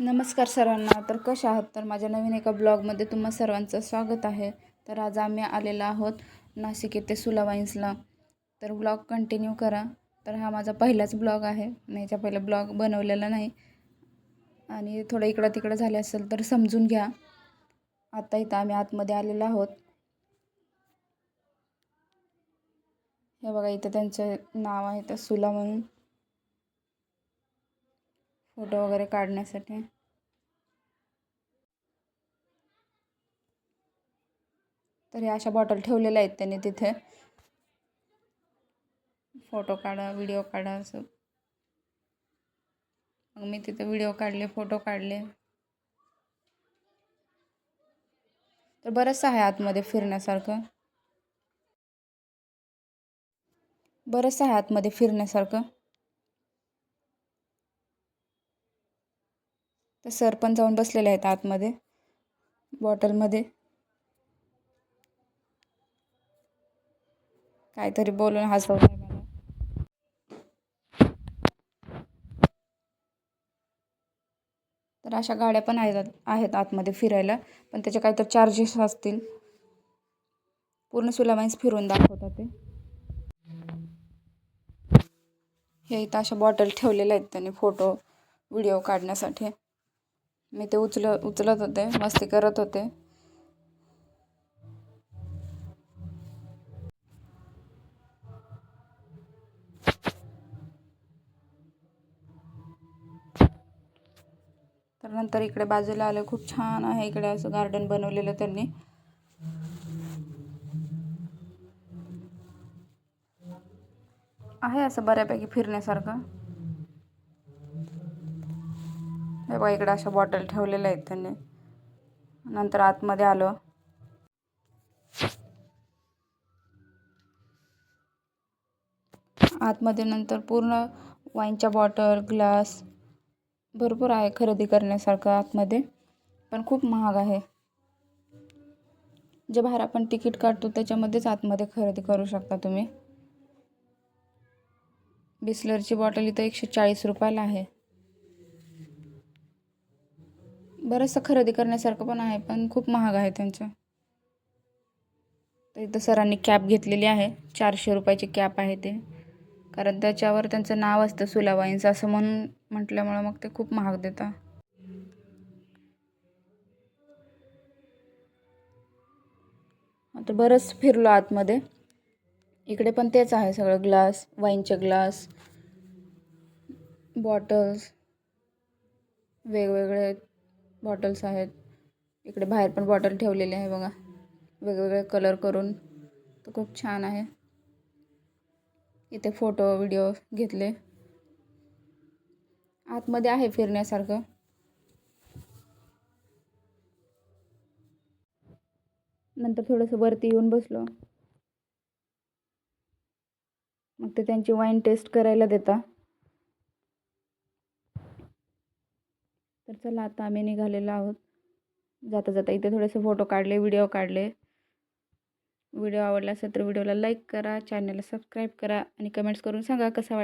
नमस्कार सर्वांना. तर कशा आहात? तर माझ्या नवीन एका ब्लॉगमध्ये तुम्हा सर्वांचं स्वागत आहे. तर आज आम्ही आलेलो आहोत नाशिक येथे सुला वाईन्सला. तर ब्लॉग कंटिन्यू करा. तर हा माझा पहिलाच ब्लॉग आहे. याच्या पहिला ब्लॉग बनवलेला नाही. आणि थोडं इकडं तिकडं झाले असेल तर समजून घ्या. आता इथं आम्ही आतमध्ये आलेलो आहोत. हे बघा इथं त्यांचं नाव आहे तर सुला म्हणून. फोटो वगैरे काढण्यासाठी. तर ह्या अशा बॉटल ठेवलेल्या आहेत त्यांनी तिथे. फोटो काढा व्हिडिओ काढा असं. मग मी तिथे व्हिडिओ काढले फोटो काढले. तर बरंचसं आहे आतमध्ये फिरण्यासारखं. बरंचसं आहे आतमध्ये फिरण्यासारखं. तर सर पण जाऊन बसलेले आहेत आतमध्ये बॉटलमध्ये. काहीतरी बोलून हसवलं मला तर अशा गाड्या पण आहेत आहेत आतमध्ये फिरायला पण त्याचे काहीतरी चार्जेस असतील. पूर्ण सुलामाईन्स फिरून दाखवतात ते. हे इथं अशा बॉटल ठेवलेल्या आहेत त्यांनी फोटो व्हिडिओ काढण्यासाठी. मी ते उचल उचलत होते मस्ती करत होते. तर नंतर इकडे बाजूला आलं खूप छान आहे इकडे असं गार्डन बनवलेलं त्यांनी. आहे असं बऱ्यापैकी फिरण्यासारखं. हे बघा इकडं अशा बॉटल ठेवलेल्या आहेत त्यांनी. नंतर आतमध्ये आलो. आतमध्ये नंतर पूर्ण वाईनच्या बॉटल ग्लास भरपूर आहे खरेदी करण्यासारखं आतमध्ये. पण खूप महाग आहे. जे बाहेर आपण तिकीट काढतो त्याच्यामध्येच आतमध्ये खरेदी करू शकता तुम्ही. बिस्लरची बॉटल इथं एकशे चाळीस रुपयाला आहे. बरंचसं खरेदी करण्यासारखं पण आहे पण खूप महाग आहे त्यांचं. तर इथं सरांनी कॅप घेतलेली आहे चारशे रुपयाची कॅप आहे ते. कारण त्याच्यावर त्यांचं नाव असतं सुला असं म्हणून म्हटल्यामुळं मग ते खूप महाग देतात. आता बरंच फिरलो आतमध्ये. इकडे पण तेच आहे सगळं ग्लास वाईनचे ग्लास बॉटल्स वेगवेगळे बॉटल्स आहेत. इकडे बाहेर पण बॉटल ठेवलेली आहे बघा. वेगवेगळे कलर करून. तो खूप छान आहे. इथे फोटो व्हिडिओ घेतले. आतमध्ये आहे फिरण्यासारखं. नंतर थोडंसं वरती येऊन बसलो. मग ते त्यांची वाईन टेस्ट करायला देता. तर चला आता आम्ही निघालेलो आहोत. जाता जाता इथे थोडेसे फोटो काढले व्हिडिओ काढले. व्हिडिओ आवडला असेल तर व्हिडिओला लाईक करा चॅनलला सबस्क्राईब करा आणि कमेंट्स करून सांगा कसा वाट